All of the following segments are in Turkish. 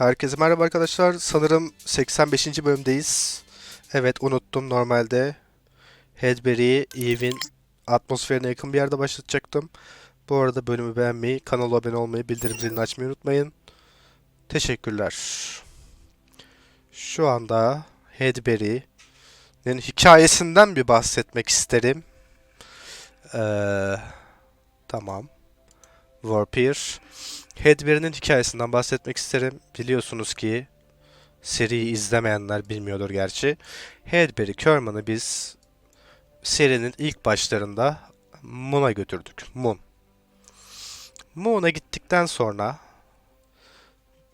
Herkese merhaba arkadaşlar. Sanırım 85. bölümdeyiz. Evet unuttum normalde. Hedberry'i Eve'in atmosferine yakın bir yerde başlatacaktım. Bu arada bölümü beğenmeyi, kanala abone olmayı, bildirim zilini açmayı unutmayın. Teşekkürler. Şu anda Hedberry'nin hikayesinden bir bahsetmek isterim. Ee, tamam. Warpear. Hedberry'nin hikayesinden bahsetmek isterim. Biliyorsunuz ki seriyi izlemeyenler bilmiyordur gerçi. Hedberry Kerman'ı biz serinin ilk başlarında Moon'a götürdük. Moon. Moon'a gittikten sonra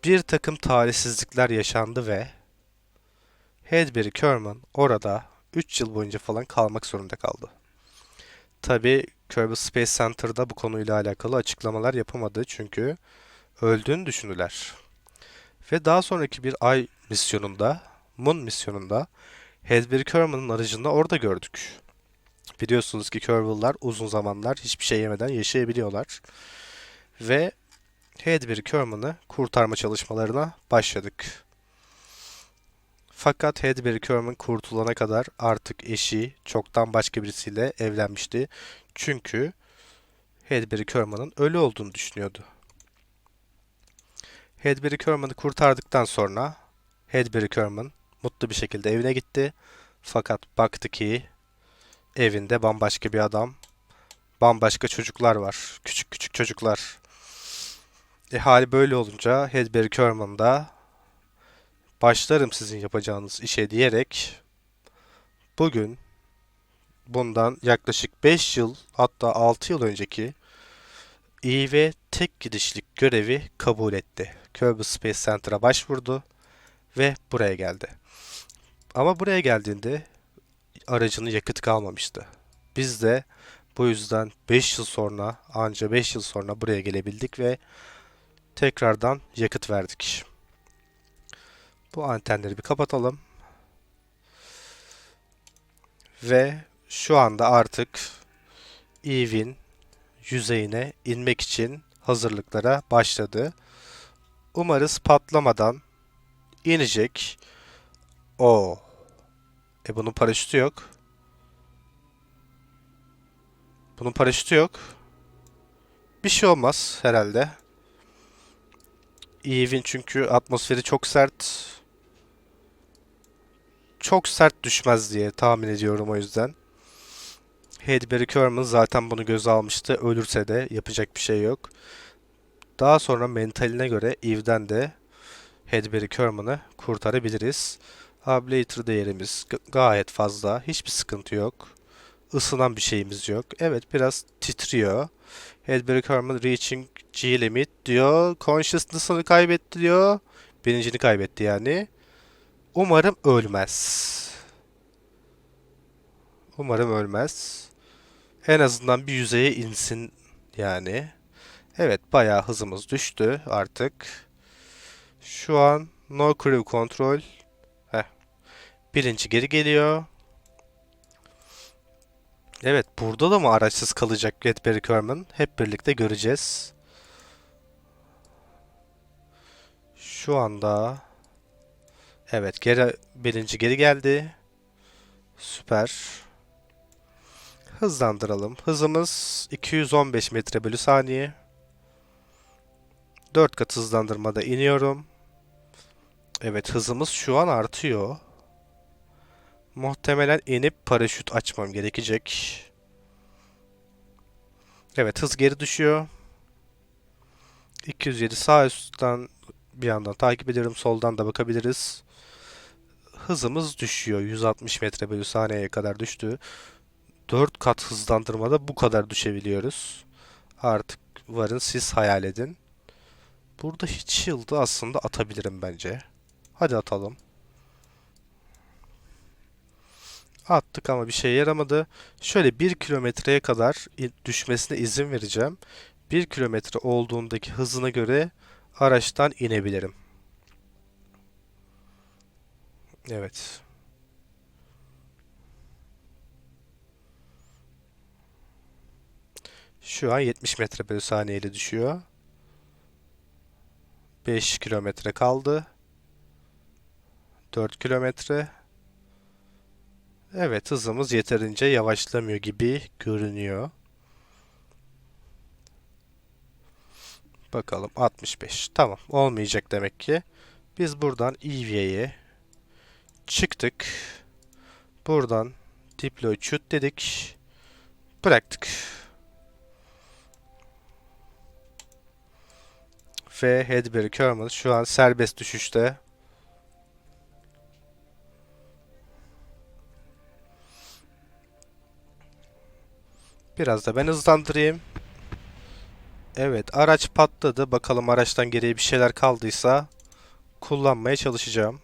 bir takım talihsizlikler yaşandı ve Hedberry Kerman orada 3 yıl boyunca falan kalmak zorunda kaldı. Tabi Kerbal Space Center'da bu konuyla alakalı açıklamalar yapamadı çünkü öldüğünü düşündüler. Ve daha sonraki bir ay misyonunda, Moon misyonunda Hedberry Kerman'ın aracını orada gördük. Biliyorsunuz ki Kerbal'lar uzun zamanlar hiçbir şey yemeden yaşayabiliyorlar. Ve Hedberry Kerman'ı kurtarma çalışmalarına başladık. Fakat Hedberry Kerman kurtulana kadar artık eşi çoktan başka birisiyle evlenmişti. Çünkü Hedberry Kerman'ın ölü olduğunu düşünüyordu. Hedberry Kerman'ı kurtardıktan sonra Hedberry Kerman mutlu bir şekilde evine gitti. Fakat baktı ki evinde bambaşka bir adam, bambaşka çocuklar var. Küçük küçük çocuklar. E hali böyle olunca Hedberry Kerman da başlarım sizin yapacağınız işe diyerek bugün bundan yaklaşık 5 yıl hatta 6 yıl önceki ve tek gidişlik görevi kabul etti. Kerbal Space Center'a başvurdu ve buraya geldi. Ama buraya geldiğinde aracının yakıt kalmamıştı. Biz de bu yüzden 5 yıl sonra, anca 5 yıl sonra buraya gelebildik ve tekrardan yakıt verdik. Bu antenleri bir kapatalım. Ve şu anda artık Eve'in yüzeyine inmek için hazırlıklara başladı. Umarız patlamadan inecek. O. E bunun paraşütü yok. Bunun paraşütü yok. Bir şey olmaz herhalde. Eve'in çünkü atmosferi çok sert. Çok sert düşmez diye tahmin ediyorum o yüzden. Hedberry Kerman zaten bunu göze almıştı. Ölürse de yapacak bir şey yok. Daha sonra mentaline göre Eve'den de Hedberry Kerman'ı kurtarabiliriz. Ablator değerimiz gayet fazla. Hiçbir sıkıntı yok. Isınan bir şeyimiz yok. Evet biraz titriyor. Hedberry Kerman reaching G limit diyor. Consciousness'ını kaybetti diyor. Bilincini kaybetti yani. Umarım ölmez. Umarım ölmez. En azından bir yüzeye insin yani. Evet bayağı hızımız düştü artık. Şu an no crew control. Heh. Birinci geri geliyor. Evet burada da mı araçsız kalacak Redberry Kerman? Hep birlikte göreceğiz. Şu anda Evet geri birinci geri geldi. Süper. Hızlandıralım. Hızımız 215 metre bölü saniye. 4 kat hızlandırmada iniyorum. Evet hızımız şu an artıyor. Muhtemelen inip paraşüt açmam gerekecek. Evet hız geri düşüyor. 207 sağ üstten bir yandan takip ediyorum. Soldan da bakabiliriz. Hızımız düşüyor. 160 metre bölü saniyeye kadar düştü. 4 kat hızlandırmada bu kadar düşebiliyoruz. Artık varın siz hayal edin. Burada hiç yıldı aslında atabilirim bence. Hadi atalım. Attık ama bir şey yaramadı. Şöyle 1 kilometreye kadar düşmesine izin vereceğim. 1 kilometre olduğundaki hızına göre araçtan inebilirim. Evet. Şu an 70 metre bölü saniye ile düşüyor. 5 kilometre kaldı. 4 kilometre. Evet hızımız yeterince yavaşlamıyor gibi görünüyor. Bakalım 65. Tamam olmayacak demek ki. Biz buradan EVA'ye çıktık. Buradan deploy shoot dedik. Bıraktık. Ve Hedberry Kermel şu an serbest düşüşte. Biraz da ben hızlandırayım. Evet araç patladı. Bakalım araçtan geriye bir şeyler kaldıysa kullanmaya çalışacağım.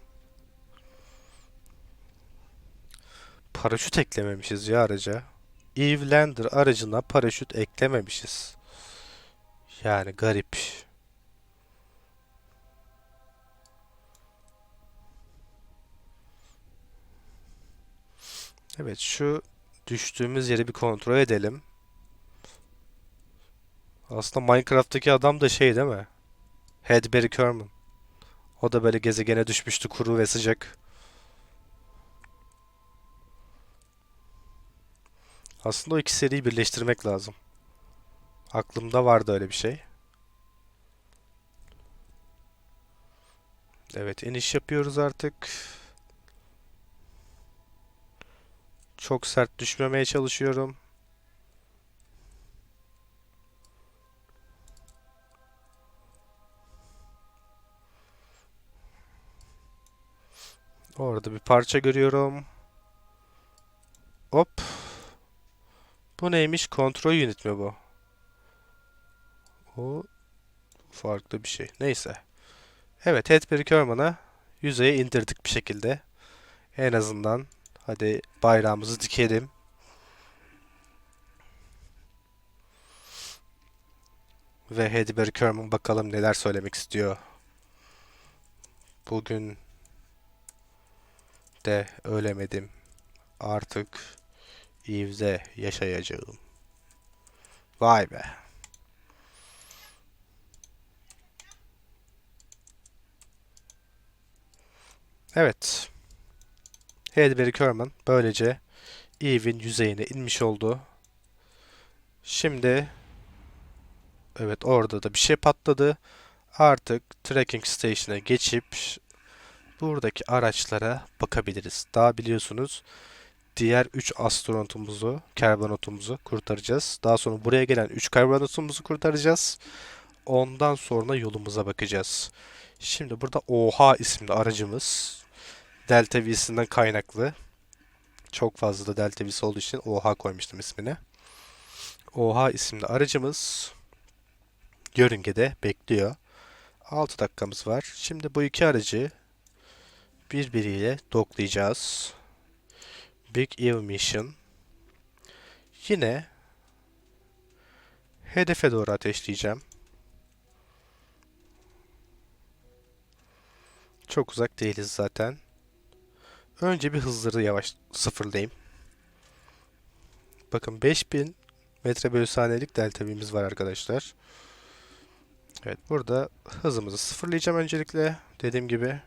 Paraşüt eklememişiz ya araca. Evelender aracına paraşüt eklememişiz. Yani garip. Evet şu düştüğümüz yeri bir kontrol edelim. Aslında Minecraft'taki adam da şey değil mi? Hedberry Kerman. O da böyle gezegene düşmüştü kuru ve sıcak. Aslında o iki seriyi birleştirmek lazım. Aklımda vardı öyle bir şey. Evet iniş yapıyoruz artık. Çok sert düşmemeye çalışıyorum. Orada bir parça görüyorum. Hop. Bu neymiş? Kontrol unit mi bu? O farklı bir şey. Neyse. Evet, Hedberry Kerman'a yüzeye indirdik bir şekilde. En azından hadi bayrağımızı dikelim. Ve Hedberry Kerman bakalım neler söylemek istiyor. Bugün de ölemedim. Artık Eve'de yaşayacağım. Vay be. Evet. Hedberry Kerman böylece Eve'in yüzeyine inmiş oldu. Şimdi evet orada da bir şey patladı. Artık tracking station'a geçip buradaki araçlara bakabiliriz. Daha biliyorsunuz diğer 3 astronotumuzu, karbonatumuzu kurtaracağız. Daha sonra buraya gelen 3 karbonatumuzu kurtaracağız. Ondan sonra yolumuza bakacağız. Şimdi burada OHA isimli aracımız Delta V'sinden kaynaklı. Çok fazla da Delta V'si olduğu için OHA koymuştum ismini. OHA isimli aracımız yörüngede bekliyor. 6 dakikamız var. Şimdi bu iki aracı birbiriyle doklayacağız. Big Eve Mission. Yine hedefe doğru ateşleyeceğim. Çok uzak değiliz zaten. Önce bir hızları yavaş sıfırlayayım. Bakın 5000 metre bölü saniyelik delta V'miz var arkadaşlar. Evet burada hızımızı sıfırlayacağım öncelikle. Dediğim gibi.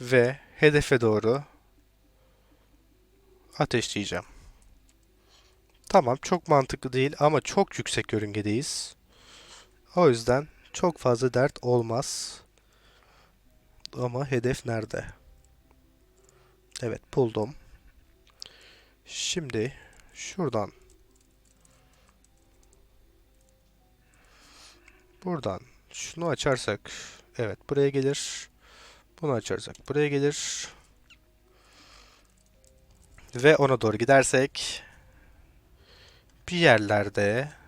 Ve hedefe doğru ateşleyeceğim. Tamam çok mantıklı değil ama çok yüksek yörüngedeyiz. O yüzden çok fazla dert olmaz. Ama hedef nerede? Evet buldum. Şimdi şuradan buradan şunu açarsak evet buraya gelir. Bunu açarsak buraya gelir. Ve ona doğru gidersek bir yerlerde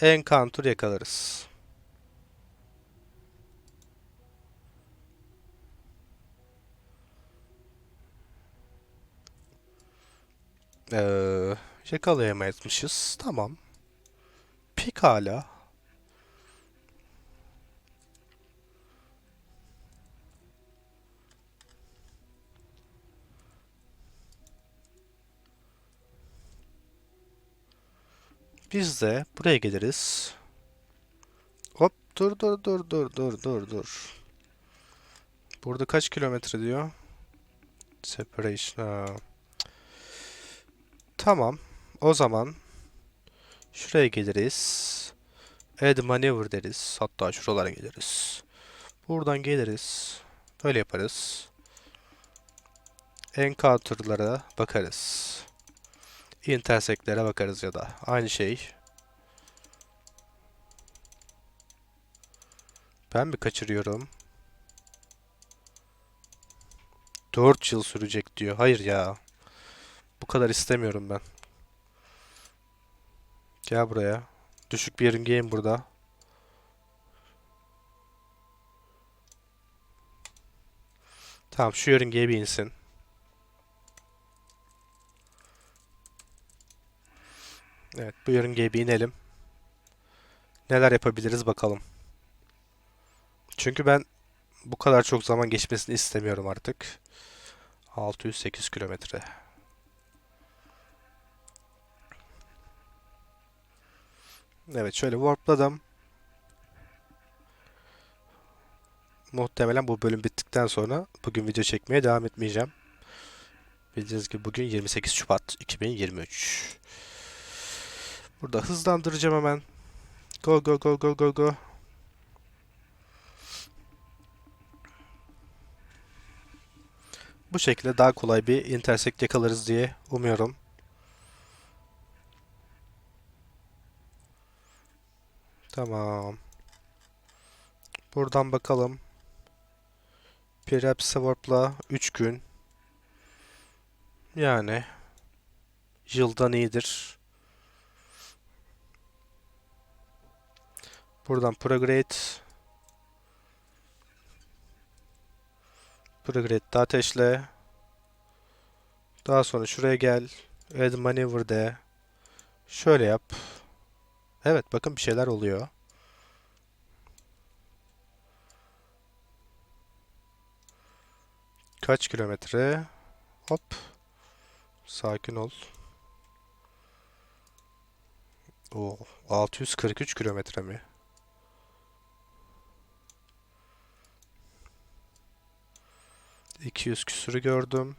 encounter yakalarız. Ee, yakalayamayızmışız. Tamam. Pik Biz de buraya geliriz. Hop dur dur dur dur dur dur dur. Burada kaç kilometre diyor? Separation. ha. Tamam. O zaman şuraya geliriz. Add maneuver deriz. Hatta şuralara geliriz. Buradan geliriz. Böyle yaparız. Encounter'lara bakarız. Intersect'lere bakarız ya da. Aynı şey. Ben mi kaçırıyorum? 4 yıl sürecek diyor. Hayır ya. Bu kadar istemiyorum ben. Gel buraya. Düşük bir yörüngeyim burada. Tamam şu yörüngeye bir insin. Evet bu yörüngeye bir inelim. Neler yapabiliriz bakalım. Çünkü ben bu kadar çok zaman geçmesini istemiyorum artık. 608 kilometre. Evet şöyle warpladım. Muhtemelen bu bölüm bittikten sonra bugün video çekmeye devam etmeyeceğim. Bildiğiniz gibi bugün 28 Şubat 2023. Burada hızlandıracağım hemen. Go go go go go go. Bu şekilde daha kolay bir intersect yakalarız diye umuyorum. Tamam. Buradan bakalım. Perhaps Warp'la 3 gün. Yani yıldan iyidir. Buradan Prograde. Prograde ateşle. Daha sonra şuraya gel. Add maneuver de. Şöyle yap. Evet bakın bir şeyler oluyor. Kaç kilometre? Hop. Sakin ol. O 643 kilometre mi? İki yüz küsürü gördüm.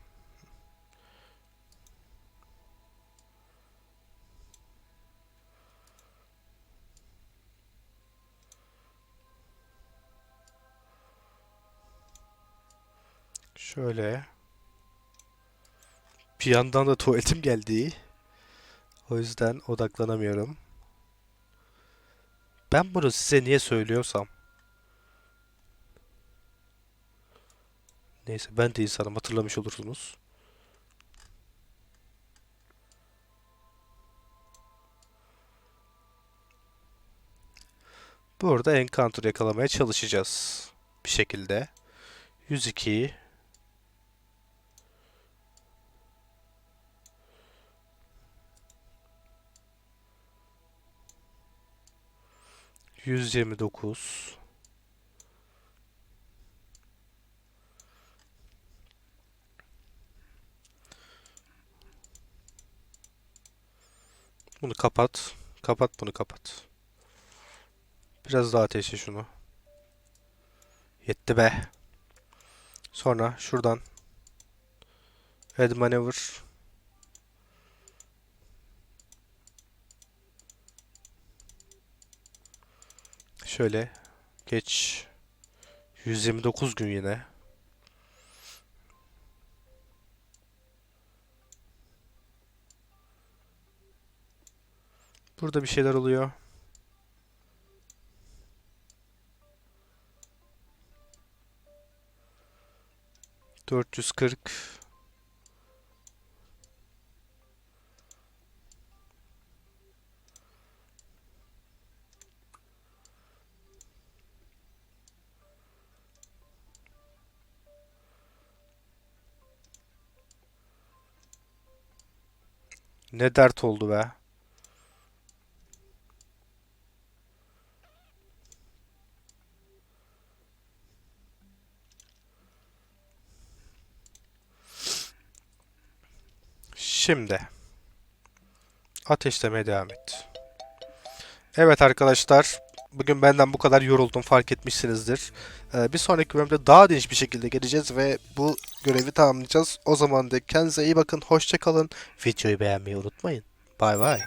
Şöyle. Bir yandan da tuvaletim geldi. O yüzden odaklanamıyorum. Ben bunu size niye söylüyorsam. Neyse ben de insanım hatırlamış olursunuz. Burada encounter yakalamaya çalışacağız. Bir şekilde. 102 129 Bunu kapat. Kapat bunu kapat. Biraz daha ateşle şunu. Yetti be. Sonra şuradan Add maneuver Şöyle geç 129 gün yine. Burada bir şeyler oluyor. Dört yüz kırk. Ne dert oldu be. Şimdi ateşlemeye devam et. Evet arkadaşlar, bugün benden bu kadar yoruldum fark etmişsinizdir. Ee, bir sonraki bölümde daha değişik bir şekilde geleceğiz ve bu görevi tamamlayacağız. O zaman da kendinize iyi bakın, hoşça kalın. Videoyu beğenmeyi unutmayın. Bay bay.